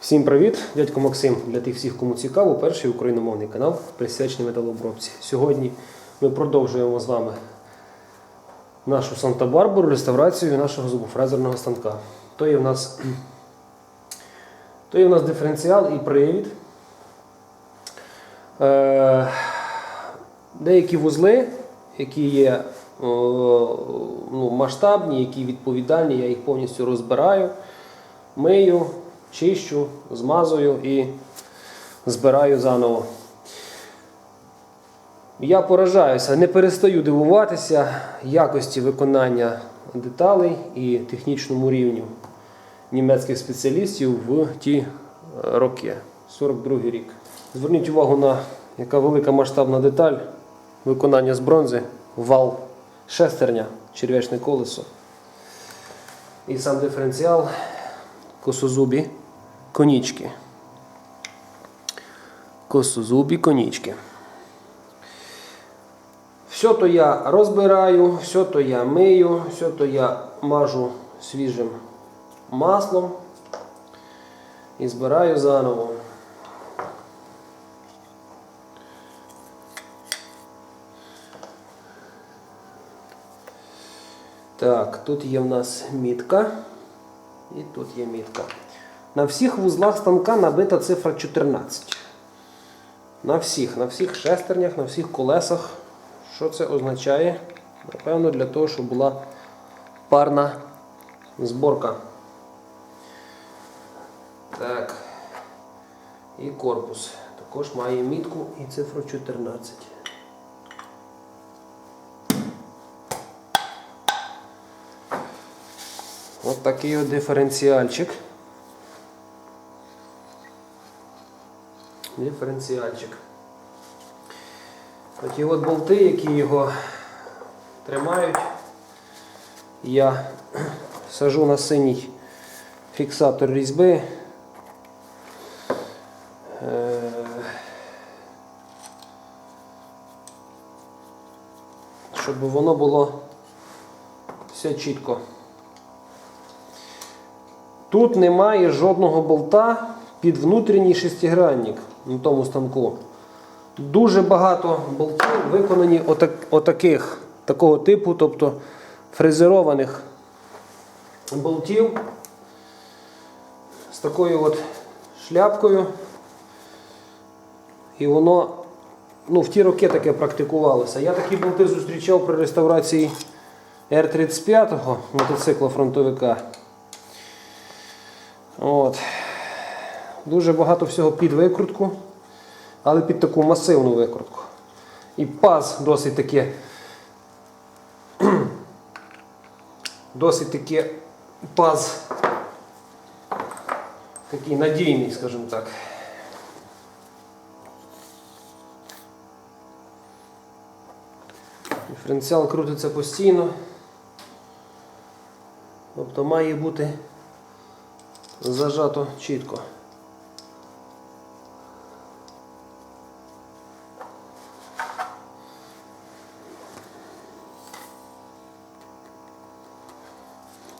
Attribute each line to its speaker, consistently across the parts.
Speaker 1: Всім привіт! Дядько Максим для тих всіх, кому цікаво, перший україномовний канал присвячений металообробці. Сьогодні ми продовжуємо з вами нашу Санта-Барбару, реставрацію нашого зубофрезерного станка. То є в нас, то є в нас диференціал і привід. Е, деякі вузли, які є о, ну, масштабні, які відповідальні, я їх повністю розбираю, мию, чищу, змазую і збираю заново. Я поражаюся, не перестаю дивуватися якості виконання деталей і технічному рівню німецьких спеціалістів в ті е, роки, 42 рік. Зверніть увагу на яка велика масштабна деталь виконання з бронзи, вал шестерня, черв'ячне колесо. І сам диференціал косозубі конічки. Косозубі конічки. Все то я розбираю, все то я мию, все то я мажу свіжим маслом і збираю заново. Так, тут є в нас мітка. І тут є мітка. На всіх вузлах станка набита цифра 14. На всіх, на всіх шестернях, на всіх колесах. Що це означає? Напевно, для того, щоб була парна зборка. Так. І корпус. Також має мітку і цифру 14. От такий от диференціальчик. Диференціальчик. Оті от болти, які його тримають, я сажу на синій фіксатор різьби. Е, Щоб воно було все чітко. Тут немає жодного болта під внутрішній шестигранник на тому станку. Дуже багато болтів виконані отак, отаких, такого типу, тобто фрезерованих болтів з такою от шляпкою. І воно ну, в ті роки таке практикувалося. Я такі болти зустрічав при реставрації Р-35 мотоцикла фронтовика. От. Дуже багато всього під викрутку, але під таку масивну викрутку. І паз досить таки досить таки паз такий надійний, скажімо так. Диференціал крутиться постійно. Тобто має бути зажато чітко.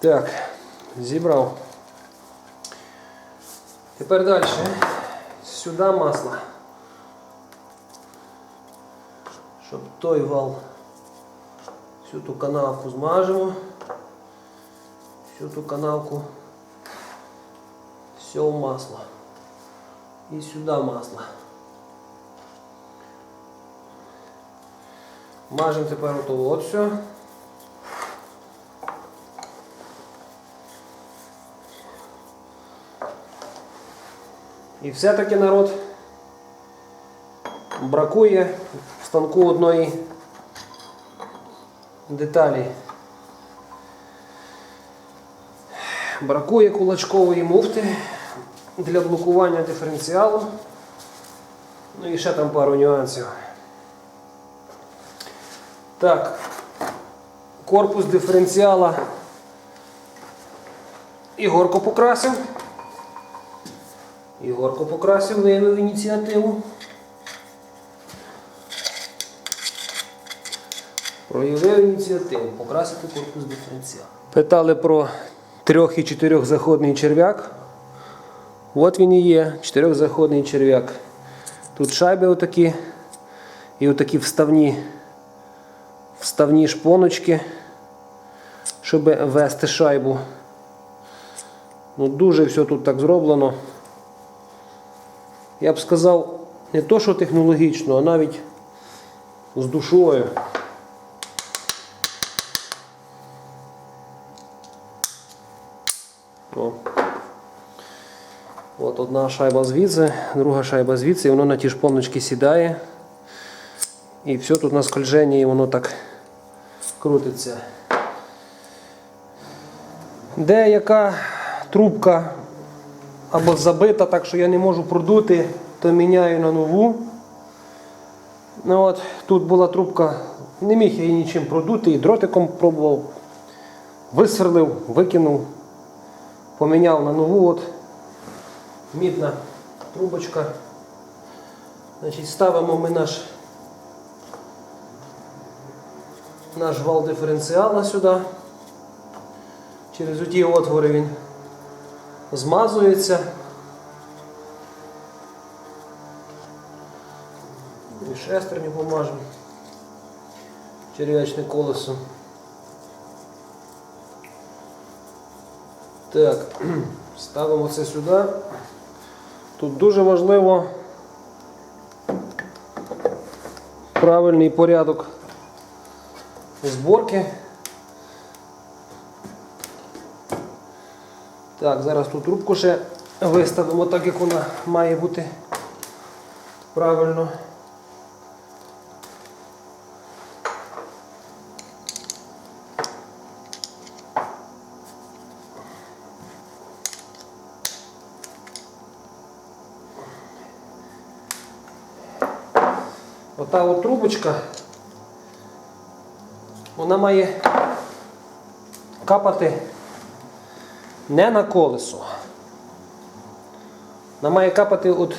Speaker 1: Так, зібрав. Тепер далі. Сюди масло. Щоб той вал всю ту канавку змажемо. Всю ту канавку все в масло. И сюда масло. Мажемо тепер от все. І все-таки народ бракує в станку одної деталі. Бракує кулачкової муфти для блокування диференціалу. Ну і ще там пару нюансів. Так, корпус диференціала Ігорко покрасив. Ігорко покрасив, виявив ініціативу. Проявив ініціативу покрасити корпус диференціалу. Питали про трьох і чотирьох заходний черв'як От він і є, чотирьохзаходний черв'як. Тут шайби отакі. І отакі вставні, вставні шпоночки, щоб вести шайбу. Ну, дуже все тут так зроблено. Я б сказав, не то, що технологічно, а навіть з душою. О. От одна шайба звідси, друга шайба звідси, і воно на ті шпоночки сідає. І все тут на скольженні, і воно так крутиться. Деяка трубка або забита, так що я не можу продути, то міняю на нову. Ну от, Тут була трубка, не міг я її нічим продути, і дротиком пробував, висверлив, викинув, поміняв на нову. От, мідна трубочка. Значить, ставимо ми наш, наш вал диференціала сюди. Через оті отвори він змазується. І шестерню помажемо. Черв'ячне колесо. Так, ставимо це сюди. Тут дуже важливо правильний порядок зборки. Так, зараз тут трубку ще виставимо так, як вона має бути правильно. Ота от трубочка, вона має капати не на колесо. Вона має капати от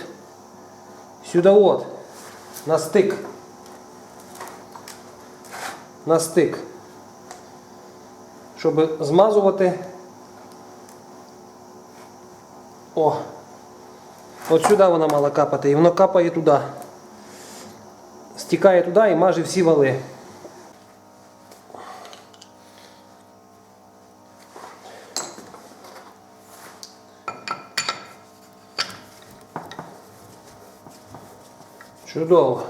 Speaker 1: сюди от, на стик. На стик. Щоб змазувати. О! От сюди вона мала капати, і воно капає туди. Стікає туди і маже всі вали. Чудово.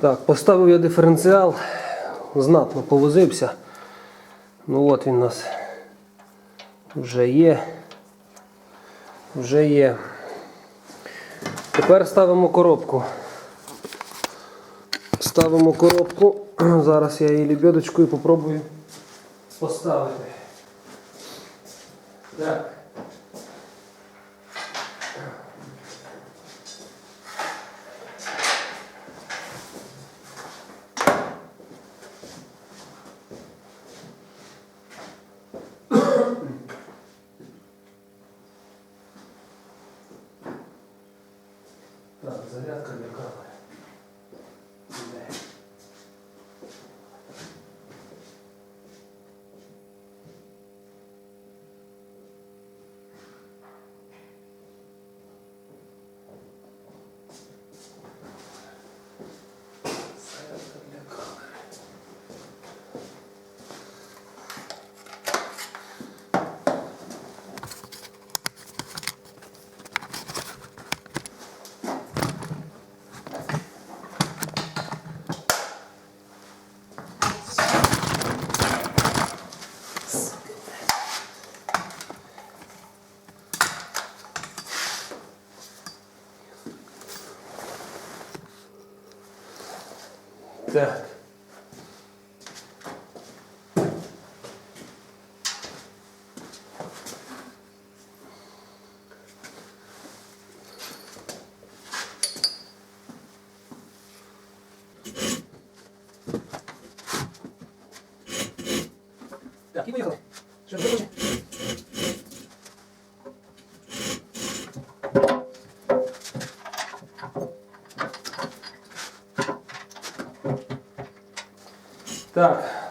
Speaker 1: Так, поставив я диференціал, знатно повозився. Ну от він у нас вже є. Вже є. Тепер ставимо коробку. Ставимо коробку. Зараз я її лебедочкою попробую поставити. Так.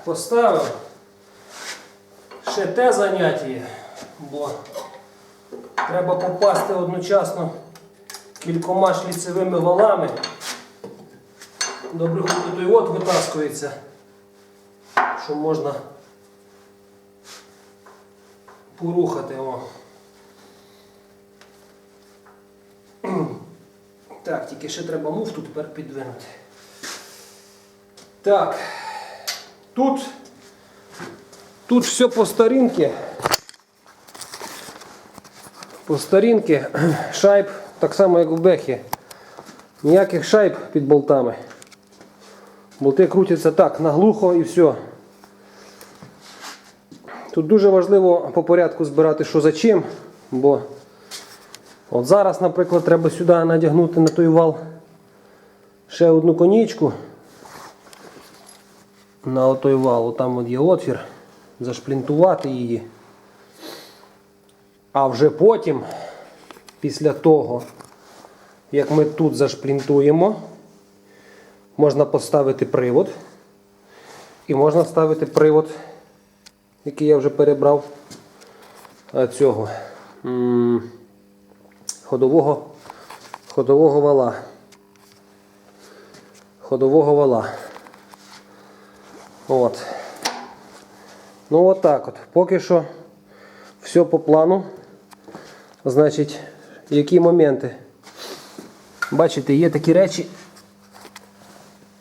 Speaker 1: Поставив. ще те заняття, бо треба попасти одночасно кількома шліцевими валами. Добре, хоч той от витаскується, що можна порухати. О. Так, тільки ще треба муфту тепер підвинути. Так. Тут, тут все по старинці. По старинці шайб так само, як в бехі. Ніяких шайб під болтами. Болти крутяться так, наглухо і все. Тут дуже важливо по порядку збирати, що за чим, бо от зараз, наприклад, треба сюди надягнути на той вал ще одну конічку на отой вал, там от є отвір, зашплінтувати її. А вже потім, після того, як ми тут зашплінтуємо, можна поставити привод. І можна ставити привод, який я вже перебрав е, цього ходового, ходового вала. Ходового вала. От. Ну от так от. Поки що все по плану. Значить, які моменти? Бачите, є такі речі,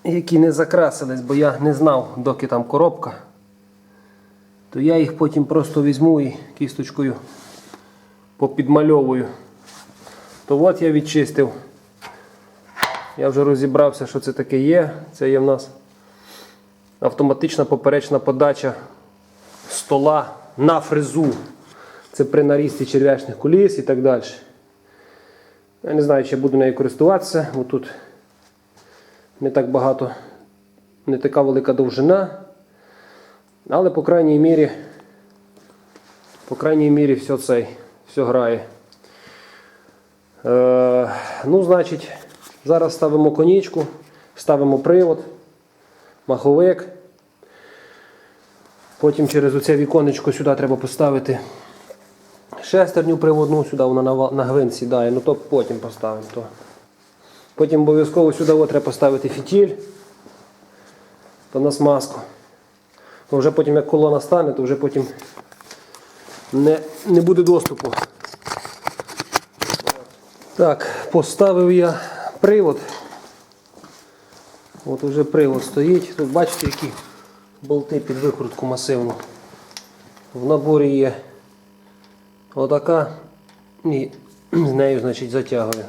Speaker 1: які не закрасились, бо я не знав, доки там коробка. То я їх потім просто візьму і кісточкою попідмальовую. То от я відчистив. Я вже розібрався, що це таке є. Це є в нас автоматична поперечна подача стола на фрезу. Це при нарісті черв'ячних куліс і так далі. Я не знаю, чи буду нею користуватися, бо тут не так багато, не така велика довжина. Але по крайній мірі, по крайній мірі все цей, все грає. Е, ну, значить, зараз ставимо конічку, ставимо привод, маховик. Потім через оце віконечко сюди треба поставити шестерню приводну, сюди вона на, гвинт сідає, ну то потім поставимо. То. Потім обов'язково сюди от треба поставити фітіль то на смазку. Бо вже потім, як колона стане, то вже потім не, не буде доступу. Так, поставив я привод. От уже привод стоїть. Тут бачите, які болти під викрутку масивну. В наборі є отака і з нею значить, затягую.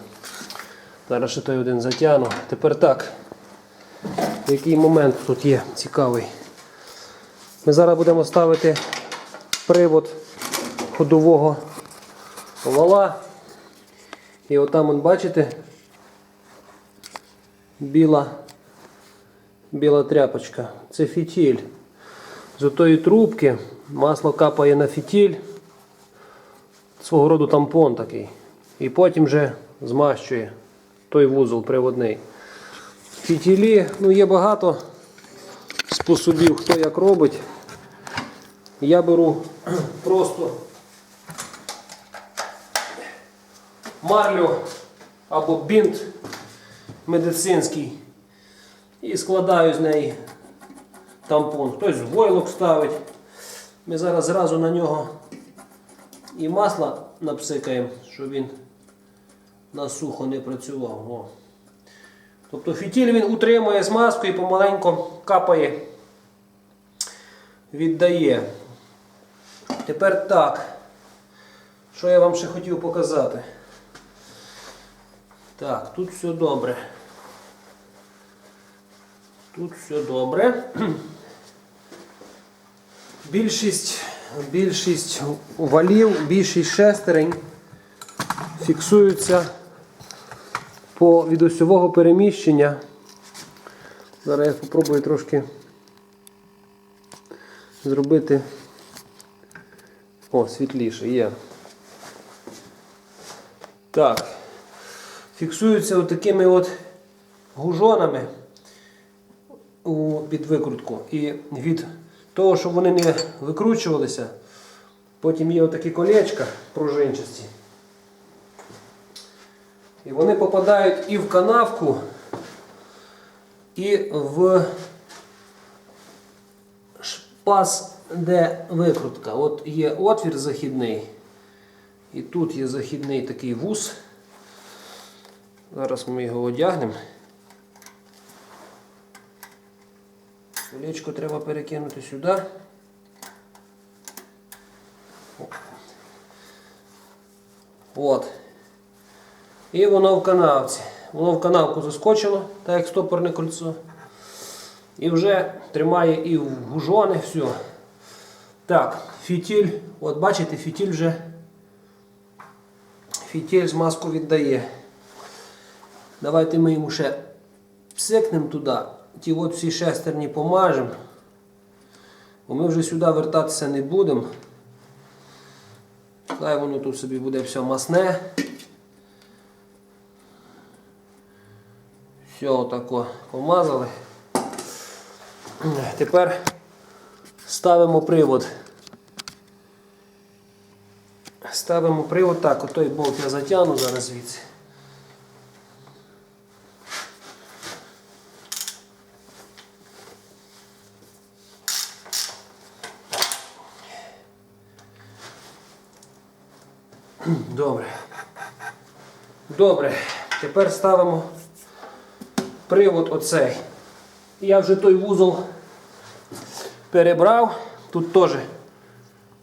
Speaker 1: Зараз ще той один затягну. Тепер так. Який момент тут є цікавий. Ми зараз будемо ставити привод ходового вала. І отам, бачите, біла, біла тряпочка. Це фітіль. З отої трубки масло капає на фітіль. Свого роду тампон такий. І потім вже змащує той вузол приводний. Фітілі, ну є багато способів, хто як робить. Я беру просто марлю або бінт медицинський і складаю з неї тампон. Хтось войлок ставить. Ми зараз зразу на нього і масло напсикаємо, щоб він на сухо не працював. О. Тобто фітіль він утримує змазку і помаленько капає, віддає. Тепер так. Що я вам ще хотів показати? Так, тут все добре. Тут все добре. Більшість, більшість валів, більшість шестерень фіксуються по від осьового переміщення. Зараз я спробую трошки зробити о, світліше є. Так. Фіксуються отакими от гужонами у під викрутку. І від того, щоб вони не викручувалися, потім є отакі колечка пружинчасті. І вони попадають і в канавку, і в шпас, де викрутка. От є отвір західний. І тут є західний такий вус. Зараз ми його одягнемо. Колечко треба перекинути сюди. От. І воно в канавці. Воно в канавку заскочило, так як стопорне кольцо. І вже тримає і в гужони, все. Так, фітіль. От бачите, фітіль вже фітіль змазку віддає. Давайте ми йому ще псикнемо туди. Ті от всі шестерні помажемо. Бо ми вже сюди вертатися не будемо. Хай воно тут собі буде все масне. Все отако помазали. Тепер ставимо привод. Ставимо привод так, отой болт я затягну зараз звідси. Добре. Добре. Тепер ставимо привод оцей. Я вже той вузол перебрав. Тут теж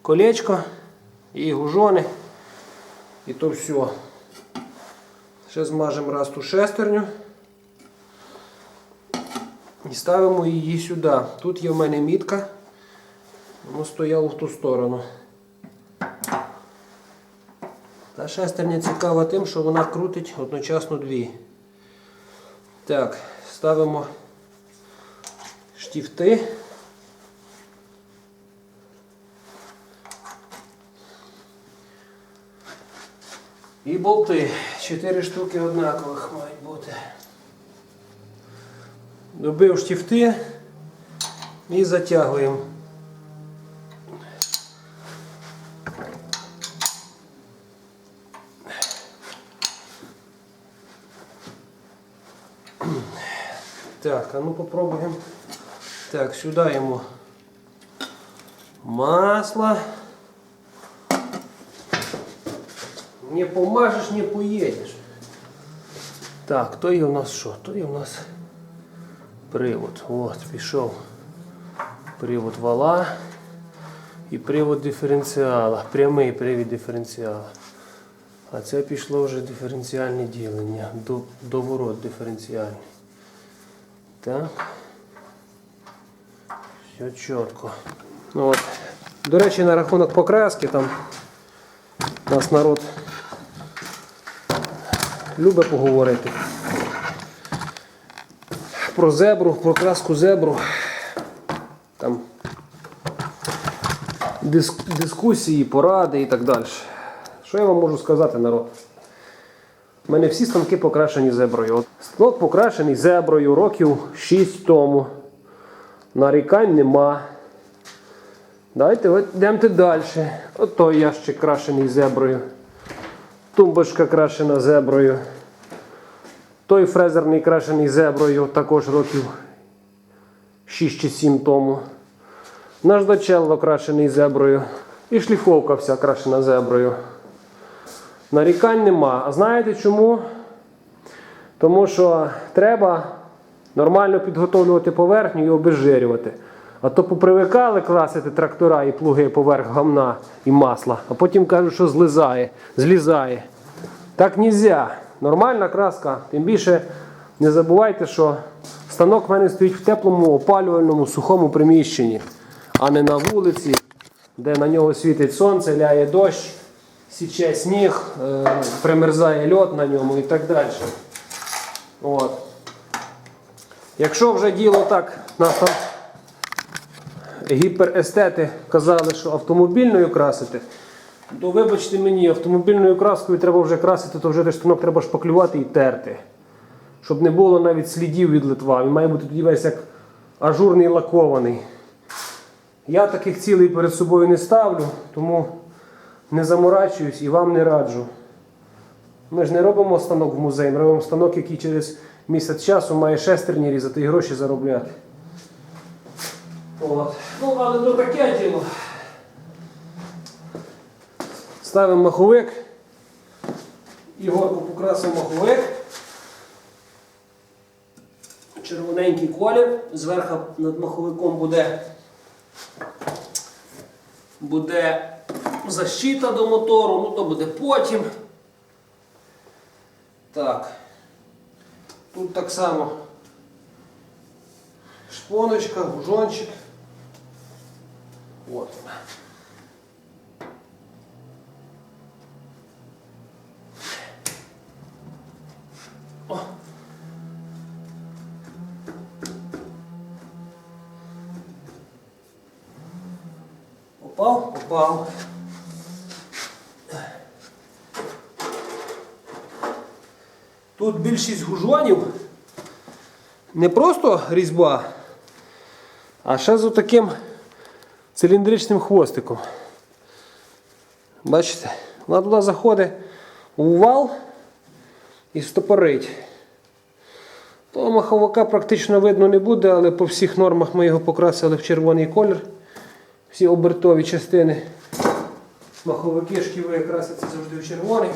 Speaker 1: колечко і гужони. І то все. Ще змажемо раз ту шестерню. І ставимо її сюди. Тут є в мене мітка. Воно стояло в ту сторону. Шестерня цікава тим, що вона крутить одночасно дві. Так, ставимо штифти. І болти. Чотири штуки однакових мають бути. Добив штифти і затягуємо. Так, а ну попробуем. Так, сюда ему масло. Не помажеш, не поїдеш. Так, то є у нас що? То є у нас привод. От, пішов привод вала і привод диференціала. Прямий привід диференціала. А це пішло вже диференціальне ділення, до, доворот диференціальний. Так. Все чітко. Ну, от. До речі, на рахунок покраски там нас народ любить поговорити. Про зебру, про краску зебру. Там диск- дискусії, поради і так далі. Що я вам можу сказати, народ? У мене всі станки покрашені зеброю. От Станок покрашений зеброю років 6 тому. Нарікань нема. Давайте от йдемте далі. От той ящик крашений зеброю. Тумбочка крашена зеброю. Той фрезерний крашений зеброю також років 6 чи 7 тому. Наш дочелло крашений зеброю. І шліфовка вся крашена зеброю. Нарікань нема. А знаєте чому? Тому що треба нормально підготовлювати поверхню і обезжирювати. А то попривикали красити трактора і плуги поверх гамна і масла, а потім кажуть, що злизає, злізає. Так нельзя. Нормальна краска. Тим більше не забувайте, що станок в мене стоїть в теплому опалювальному сухому приміщенні, а не на вулиці, де на нього світить сонце, ляє дощ, січе сніг, е, примерзає льод на ньому і так далі. От. Якщо вже діло так, нас там гіперестети казали, що автомобільною красити, то вибачте мені, автомобільною краскою треба вже красити, то вже той станок треба шпаклювати і терти. Щоб не було навіть слідів від литва. Він має бути тоді весь як ажурний лакований. Я таких цілей перед собою не ставлю, тому не заморачуюсь і вам не раджу. Ми ж не робимо станок в музей, ми робимо станок, який через місяць часу має шестерні різати і гроші заробляти. От. Ну, але то таке діло. Ставимо маховик. Ігорку покрасив маховик. Червоненький колір. Зверху над маховиком буде, буде защита до мотору, ну то буде потім. Так. Тут так само шпоночка, гужончик. От. вона. О. Попав? Попав. Тут більшість гужонів не просто різьба, а ще з таким циліндричним хвостиком. Бачите? Вона туди заходить у вал і стопорить. Того маховика практично видно не буде, але по всіх нормах ми його покрасили в червоний колір. Всі обертові частини маховики шківи красяться завжди в червоний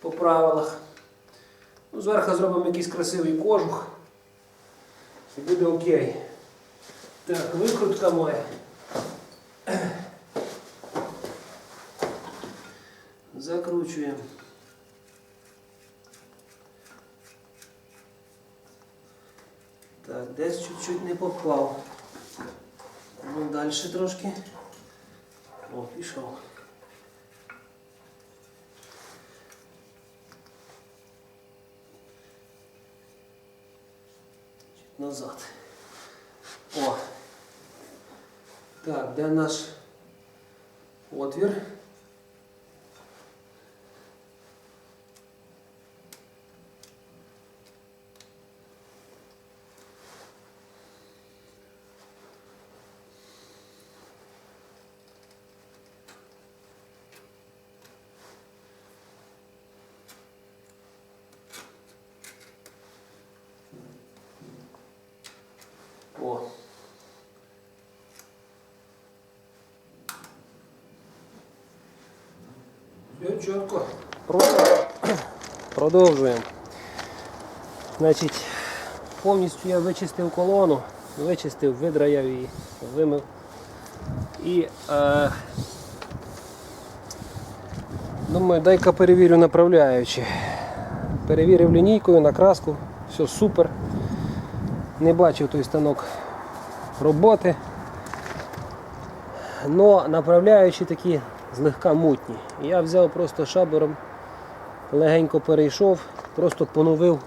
Speaker 1: по правилах. Ну, зверху зробимо якийсь красивий кожух. І буде окей. Так, викрутка моя. Закручуємо. Так, десь чуть-чуть не попав. Ну, далі трошки. О, пішов. Назад. О. Так, де наш отвір? О. Все чітко. Продовжуємо. Значить, повністю я вичистив колону, вичистив, видраяв її, вимив. І е, думаю, дай-ка перевірю направляючи. Перевірив лінійкою, накраску, все супер. Не бачив той станок роботи. Но направляючі такі злегка мутні. Я взяв просто шабером, легенько перейшов, просто поновив,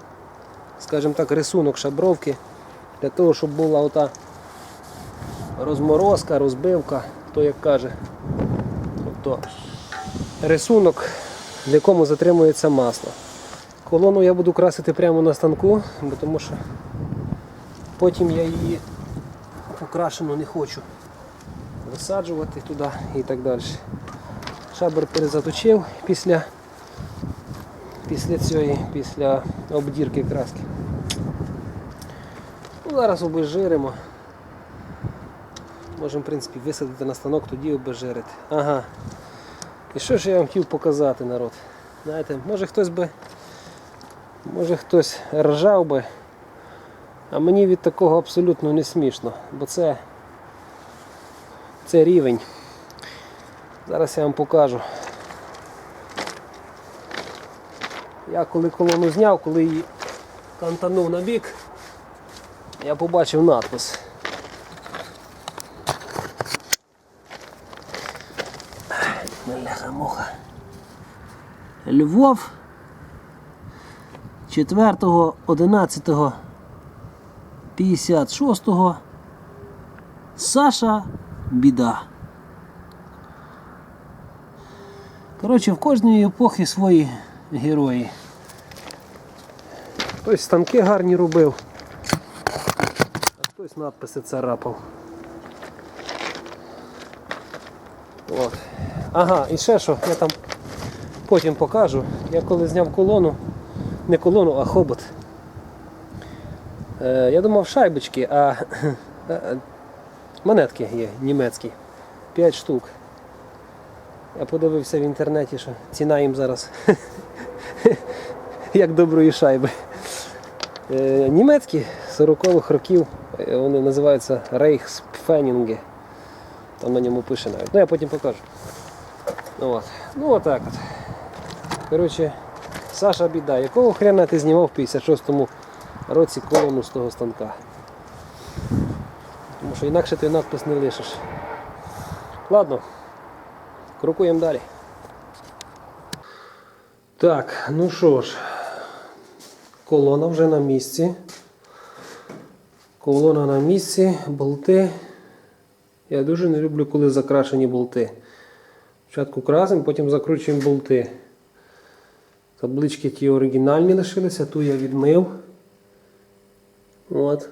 Speaker 1: скажімо так, рисунок шабровки для того, щоб була ота розморозка, розбивка, хто як каже. Тобто рисунок, в якому затримується масло. Колону я буду красити прямо на станку, бо тому що потім я її покрашену не хочу висаджувати туди і так далі. Шабер перезаточив після після цієї, після обдірки краски. Ну, Зараз обезжиримо. Можемо в принципі висадити на станок, тоді обезжирити. Ага. І що ж я вам хотів показати, народ? Знаєте, може хтось би, може хтось ржав би, а мені від такого абсолютно не смішно, бо це, це рівень. Зараз я вам покажу. Я коли колону зняв, коли її кантанув на бік, я побачив надпис. Бляха-муха. Львов 4.11.56 Саша Біда. Коротше, в кожній епохі свої герої. Хтось станки гарні робив, а хтось надписи царапав. От. Ага, і ще що, я там потім покажу. Я коли зняв колону, не колону, а хобот. Е, я думав шайбочки, а е, монетки є німецькі. 5 штук. Я подивився в інтернеті, що ціна їм зараз як доброї шайби. Е, німецькі 40-х років, е, вони називаються Reichspfenninge. Там на ньому пише навіть. Ну я потім покажу. Ну, от. ну отак от. Коротше, Саша біда, якого хрена ти знімав в 56-му році колону з того станка? Тому що інакше ти надпис не лишиш. Ладно, крокуємо далі. Так, ну що ж, колона вже на місці. Колона на місці, болти. Я дуже не люблю, коли закрашені болти. Спочатку красимо, потім закручуємо болти. Таблички ті оригінальні лишилися, ту я відмив. От.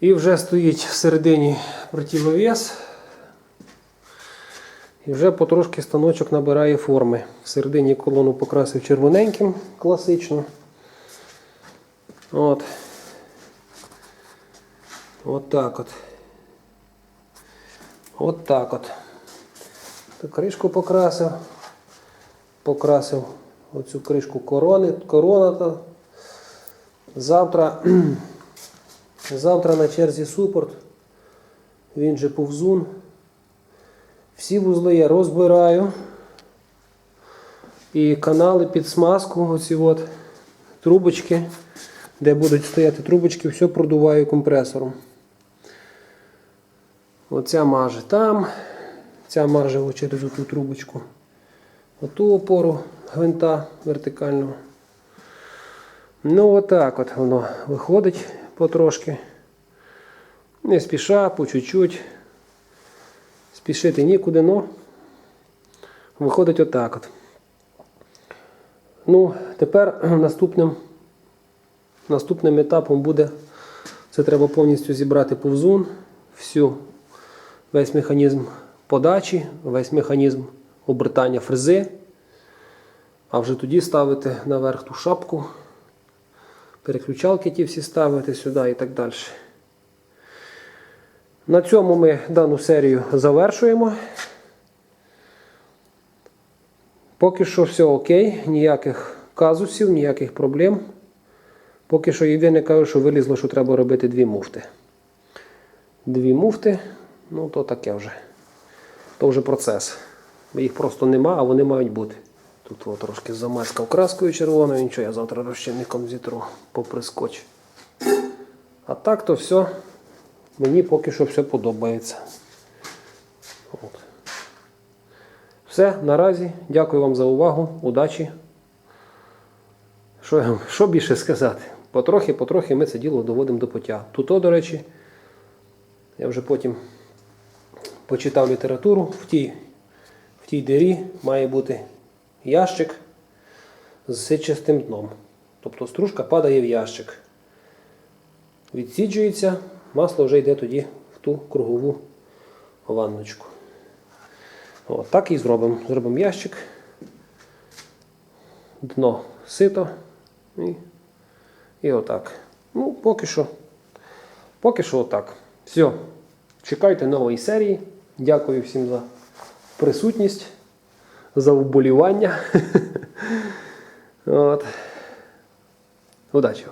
Speaker 1: І вже стоїть всередині противовес. І вже потрошки станочок набирає форми. Всередині колону покрасив червоненьким, класично. От. От так от. От так от. Кришку покрасив. Покрасив оцю кришку корони. Корона. то. Завтра, завтра на черзі супорт. Він же повзун. Всі вузли я розбираю. І канали під смазку, оці от трубочки, де будуть стояти трубочки, все продуваю компресором. Оця маже там, ця маже через ту трубочку. Оту опору гвинта вертикального. Ну, отак от воно виходить потрошки. Не спіша, по чуть-чуть. Спішити нікуди, но виходить отак от. Ну, тепер наступним, наступним етапом буде, це треба повністю зібрати повзун, всю, весь механізм подачі, весь механізм обертання фрези, а вже тоді ставити наверх ту шапку, переключалки ті всі ставити сюди і так далі. На цьому ми дану серію завершуємо. Поки що все окей, ніяких казусів, ніяких проблем. Поки що єдине кажу, що вилізло, що треба робити дві муфти. Дві муфти, ну то таке вже. То вже процес. Їх просто нема, а вони мають бути. Тут от трошки замазкав краскою червоною, нічого, я завтра розчинником зітру попри скотч. А так то все. Мені поки що все подобається. От. Все, наразі. Дякую вам за увагу. Удачі. Що, що більше сказати? Потрохи, потрохи ми це діло доводимо до пуття. Тут, до речі, я вже потім почитав літературу. В тій, в тій дирі має бути ящик з ситчастим дном. Тобто стружка падає в ящик відсіджується, масло вже йде тоді в ту кругову ванночку. От, так і зробимо. Зробимо ящик, дно сито і, і отак. Ну, поки що, поки що отак. Все. Чекайте нової серії. Дякую всім за присутність, за вболівання. От. Удачі!